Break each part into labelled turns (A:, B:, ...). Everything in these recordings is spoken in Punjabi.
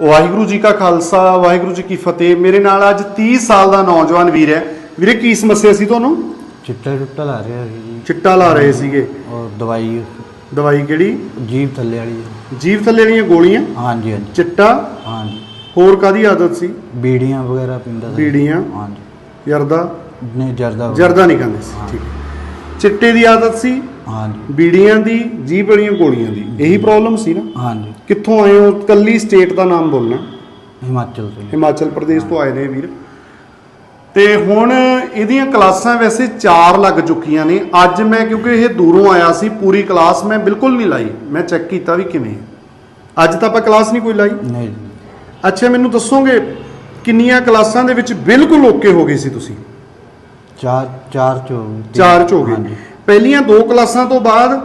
A: ਵਾਹਿਗੁਰੂ ਜੀ ਕਾ ਖਾਲਸਾ ਵਾਹਿਗੁਰੂ ਜੀ ਕੀ ਫਤਿਹ। ਮੇਰੇ ਨਾਲ ਅੱਜ 30 ਸਾਲ ਦਾ ਨੌਜਵਾਨ ਵੀਰ ਹੈ। ਵੀਰੇ ਕੀ ਸਮੱਸਿਆ ਸੀ ਤੁਹਾਨੂੰ?
B: ਚਿੱਟਾ ਚੁੱਟਾ ਲਾ ਰਿਹਾ ਸੀ ਜੀ।
A: ਚਿੱਟਾ ਲਾ ਰਹੇ ਸੀਗੇ।
B: ਔਰ ਦਵਾਈ
A: ਦਵਾਈ ਕਿਹੜੀ?
B: ਜੀਭ ਥੱਲੇ ਵਾਲੀ ਜੀ।
A: ਜੀਵ ਥੱਲੇ ਵਾਲੀਆਂ ਗੋਲੀਆਂ?
B: ਹਾਂਜੀ ਹਾਂਜੀ।
A: ਚਿੱਟਾ?
B: ਹਾਂਜੀ।
A: ਹੋਰ ਕਾਦੀ ਆਦਤ ਸੀ?
B: ਬੀੜੀਆਂ ਵਗੈਰਾ ਪੀਂਦਾ ਸੀ।
A: ਬੀੜੀਆਂ?
B: ਹਾਂਜੀ।
A: ਜਰਦਾ?
B: ਨੇ ਜਰਦਾ।
A: ਜਰਦਾ ਨਹੀਂ ਖਾਂਦੇ ਸੀ। ਠੀਕ ਚਿੱਟੇ ਦੀ ਆਦਤ ਸੀ?
B: ਹਾਂਜੀ।
A: ਬੀੜੀਆਂ ਦੀ ਜੀਭ ਵਾਲੀਆਂ ਗੋਲੀਆਂ ਦੀ ਇਹੀ ਪ੍ਰੋਬਲਮ ਸੀ ਨਾ?
B: ਹਾਂਜੀ।
A: ਕਿੱਥੋਂ ਆਏ ਹੋ? ਕੱਲੀ ਸਟੇਟ ਦਾ ਨਾਮ ਬੋਲਣਾ।
B: ਹਿਮਾਚਲ ਤੋਂ।
A: ਹਿਮਾਚਲ ਪ੍ਰਦੇਸ਼ ਤੋਂ ਆਏ ਨੇ ਵੀਰ। ਤੇ ਹੁਣ ਇਹਦੀਆਂ ਕਲਾਸਾਂ ਵੈਸੇ 4 ਲੱਗ ਚੁੱਕੀਆਂ ਨੇ। ਅੱਜ ਮੈਂ ਕਿਉਂਕਿ ਇਹ ਦੂਰੋਂ ਆਇਆ ਸੀ ਪੂਰੀ ਕਲਾਸ ਮੈਂ ਬਿਲਕੁਲ ਨਹੀਂ ਲਾਈ। ਮੈਂ ਚੈੱਕ ਕੀਤਾ ਵੀ ਕਿਵੇਂ। ਅੱਜ ਤਾਂ ਆਪਾਂ ਕਲਾਸ ਨਹੀਂ ਕੋਈ ਲਾਈ।
B: ਨਹੀਂ।
A: ਅੱਛਾ ਮੈਨੂੰ ਦੱਸੋਗੇ ਕਿੰਨੀਆਂ ਕਲਾਸਾਂ ਦੇ ਵਿੱਚ ਬਿਲਕੁਲ ਓਕੇ ਹੋ ਗਏ ਸੀ ਤੁਸੀਂ?
B: ਚਾਰ ਚਾਰ ਚ ਹੋ ਗਏ।
A: ਚਾਰ ਚ ਹੋ ਗਏ। ਪਹਿਲੀਆਂ ਦੋ ਕਲਾਸਾਂ ਤੋਂ ਬਾਅਦ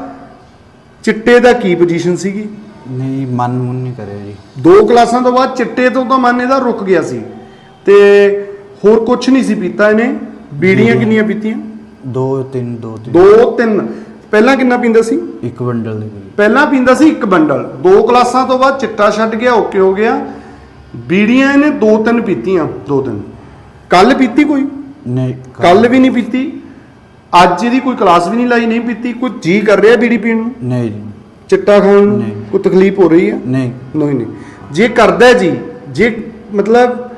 A: ਚਿੱਟੇ ਦਾ ਕੀ ਪੋਜੀਸ਼ਨ ਸੀਗੀ?
B: ਨਹੀਂ ਮਨ ਮੁਨ ਨਹੀਂ ਕਰਿਆ ਜੀ।
A: ਦੋ ਕਲਾਸਾਂ ਤੋਂ ਬਾਅਦ ਚਿੱਟੇ ਤੋਂ ਤਾਂ ਮਨ ਇਹਦਾ ਰੁਕ ਗਿਆ ਸੀ। ਤੇ ਹੋਰ ਕੁਝ ਨਹੀਂ ਸੀ ਪੀਤਾ ਇਹਨੇ? ਬੀੜੀਆਂ। ਕਿੰਨੀਆਂ ਪੀਤੀਆਂ?
B: ਦੋ ਤਿੰਨ ਦੋ ਤਿੰਨ।
A: ਦੋ ਤਿੰਨ। ਪਹਿਲਾਂ ਕਿੰਨਾ ਪੀਂਦਾ ਸੀ?
B: ਇੱਕ ਬੰਡਲ ਦੇ
A: ਪਹਿਲਾਂ ਪੀਂਦਾ ਸੀ ਇੱਕ ਬੰਡਲ। ਦੋ ਕਲਾਸਾਂ ਤੋਂ ਬਾਅਦ ਚਿੱਟਾ ਛੱਡ ਗਿਆ ਓਕੇ ਹੋ ਗਿਆ। ਬੀੜੀਆਂ ਇਹਨੇ ਦੋ ਤਿੰਨ ਪੀਤੀਆਂ ਦੋ ਤਿੰਨ। ਕੱਲ ਪੀਤੀ ਕੋਈ?
B: ਨਹੀਂ
A: ਕੱਲ ਵੀ ਨਹੀਂ ਪੀਤੀ। ਅੱਜ ਇਹਦੀ ਕੋਈ ਕਲਾਸ ਵੀ ਨਹੀਂ ਲਾਈ ਨਹੀਂ ਪੀਤੀ ਕੋਈ ਜੀ ਕਰ ਰਿਹਾ ਬੀੜੀ ਪੀਣ ਨੂੰ?
B: ਨਹੀਂ ਜੀ।
A: ਚਿੱਟਾ ਖਾਣ ਨੂੰ?
B: ਨਹੀਂ।
A: ਕੋਈ ਤਕਲੀਫ ਹੋ ਰਹੀ ਹੈ
B: ਨਹੀਂ।
A: ਨਹੀਂ ਨਹੀਂ। ਜੇ ਕਰਦਾ ਹੈ ਜੀ ਜੇ ਮਤਲਬ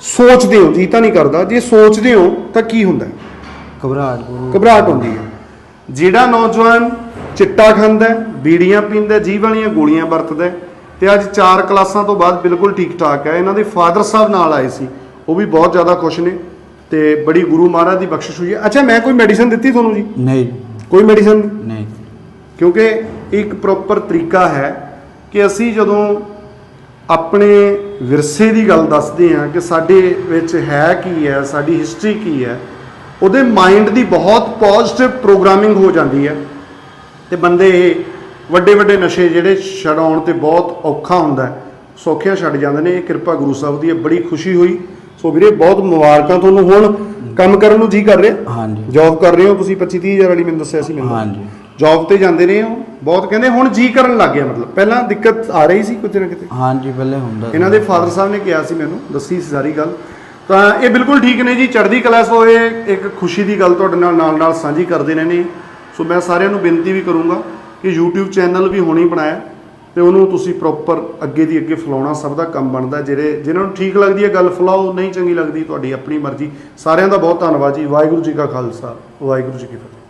A: ਸੋਚਦੇ ਹੋ ਜੀ ਤਾਂ ਨਹੀਂ ਕਰਦਾ। ਜੇ ਸੋਚਦੇ ਹੋ ਤਾਂ ਕੀ ਹੁੰਦਾ? ਹੈ?
B: ਘਬਰਾਹਟ
A: ਘਬਰਾਹਟ ਹੁੰਦੀ ਹੈ। ਜਿਹੜਾ ਨੌਜਵਾਨ ਚਿੱਟਾ ਖਾਂਦਾ ਹੈ, ਬੀੜੀਆਂ ਪੀਂਦਾ ਹੈ, ਜੀਭ ਵਾਲੀਆਂ ਗੋਲੀਆਂ ਵਰਤਦਾ ਹੈ, ਤੇ ਅੱਜ ਚਾਰ ਕਲਾਸਾਂ ਤੋਂ ਬਾਅਦ ਬਿਲਕੁਲ ਠੀਕ ਠਾਕ ਹੈ। ਇਹਨਾਂ ਦੇ ਫਾਦਰ ਸਾਹਿਬ ਨਾਲ ਆਏ ਸੀ। ਉਹ ਵੀ ਬਹੁਤ ਜ਼ਿਆਦਾ ਖੁਸ਼ ਨੇ। ਤੇ ਬੜੀ ਗੁਰੂ ਮਹਾਰਾਜ ਦੀ ਬਖਸ਼ਿਸ਼ ਹੋਈ ਹੈ। ਅੱਛਾ ਮੈਂ ਕੋਈ ਮੈਡੀਸਨ ਦਿੱਤੀ ਤੁਹਾਨੂੰ ਜੀ?
B: ਨਹੀਂ।
A: ਕੋਈ ਮੈਡੀਸਨ
B: ਨਹੀਂ।
A: ਕਿਉਂਕਿ ਇੱਕ ਪ੍ਰੋਪਰ ਤਰੀਕਾ ਹੈ ਕਿ ਅਸੀਂ ਜਦੋਂ ਆਪਣੇ ਵਿਰਸੇ ਦੀ ਗੱਲ ਦੱਸਦੇ ਹਾਂ ਕਿ ਸਾਡੇ ਵਿੱਚ ਹੈ ਕੀ ਹੈ ਸਾਡੀ ਹਿਸਟਰੀ ਕੀ ਹੈ ਉਹਦੇ ਮਾਈਂਡ ਦੀ ਬਹੁਤ ਪੋਜ਼ਿਟਿਵ ਪ੍ਰੋਗਰਾਮਿੰਗ ਹੋ ਜਾਂਦੀ ਹੈ ਤੇ ਬੰਦੇ ਵੱਡੇ ਵੱਡੇ ਨਸ਼ੇ ਜਿਹੜੇ ਛਡਾਉਣ ਤੇ ਬਹੁਤ ਔਖਾ ਹੁੰਦਾ ਸੌਖਿਆਂ ਛੱਡ ਜਾਂਦੇ ਨੇ। ਇਹ ਕਿਰਪਾ ਗੁਰੂ ਸਾਹਿਬ ਦੀ ਹੈ ਬੜੀ ਖੁਸ਼ੀ ਹੋਈ। ਸੋ ਵੀਰੇ ਬਹੁਤ ਮੁਬਾਰਕਾਂ ਤੁਹਾਨੂੰ ਹੁਣ ਕੰਮ ਕਰਨ ਨੂੰ ਜੀ ਕਰ ਰਿਹਾ।
B: ਹਾਂਜੀ।
A: ਜੌਬ ਕਰ ਰਹੇ ਹੋ ਤੁਸੀਂ 25 30 ਹਜ਼ਾਰ ਵਾਲੀ ਮੈਨੂੰ ਦੱਸਿਆ ਸੀ ਮੈਨੂੰ।
B: ਹਾਂਜੀ।
A: ਜੌਬ ਤੇ ਜਾਂਦੇ ਰਹੇ ਹੋ। ਬਹੁਤ ਕਹਿੰਦੇ ਹੁਣ ਜੀ ਕਰਨ ਲੱਗ ਗਿਆ ਮਤਲਬ। ਪਹਿਲਾਂ ਦਿੱਕਤ ਆ ਰਹੀ ਸੀ ਕਿਤੇ ਨਾ ਕਿਤੇ?
B: ਹਾਂਜੀ ਪਹਿਲੇ ਹੁੰਦਾ ਸੀ।
A: ਇਹਨਾਂ ਦੇ ਫਾਦਰ ਸਾਹਿਬ ਨੇ ਕਿਹਾ ਸੀ ਮੈਨੂੰ ਦੱਸੀ ਸੀ ਸਾਰੀ ਗੱਲ। ਤਾਂ ਇਹ ਬਿਲਕੁਲ ਠੀਕ ਨੇ ਜੀ ਚੜ੍ਹਦੀ ਕਲਾ ਸੋ ਇਹ ਇੱਕ ਖੁਸ਼ੀ ਦੀ ਗੱਲ ਤੁਹਾਡੇ ਨਾਲ ਨਾਲ ਨਾਲ ਸਾਂਝੀ ਕਰਦੇ ਨੇ ਨੇ ਸੋ ਮੈਂ ਸਾਰਿਆਂ ਨੂੰ ਬੇਨਤੀ ਵੀ ਕਰੂੰਗਾ ਕਿ YouTube ਚੈਨਲ ਵੀ ਹੁਣੇ ਬਣਾਇਆ। ਤੇ ਉਹਨੂੰ ਤੁਸੀਂ ਪ੍ਰੋਪਰ ਅੱਗੇ ਦੀ ਅੱਗੇ ਫਲਾਉਣਾ ਸਭ ਦਾ ਕੰਮ ਬਣਦਾ। ਜਿਹੜੇ ਜਿਨ੍ਹਾਂ ਨੂੰ ਠੀਕ ਲੱਗਦੀ ਹੈ ਗੱਲ ਫਲਾਓ, ਨਹੀਂ ਚੰਗੀ ਲੱਗਦੀ ਤੁਹਾਡੀ ਆਪਣੀ ਮਰਜ਼ੀ। ਸਾਰਿਆਂ ਦਾ ਬਹੁਤ ਧੰਨਵਾਦ ਜੀ। ਵਾਹਿਗੁਰੂ ਜੀ ਕਾ ਖਾਲਸਾ, ਵਾਹਿਗੁਰੂ ਜੀ ਕੀ ਫਤਿਹ।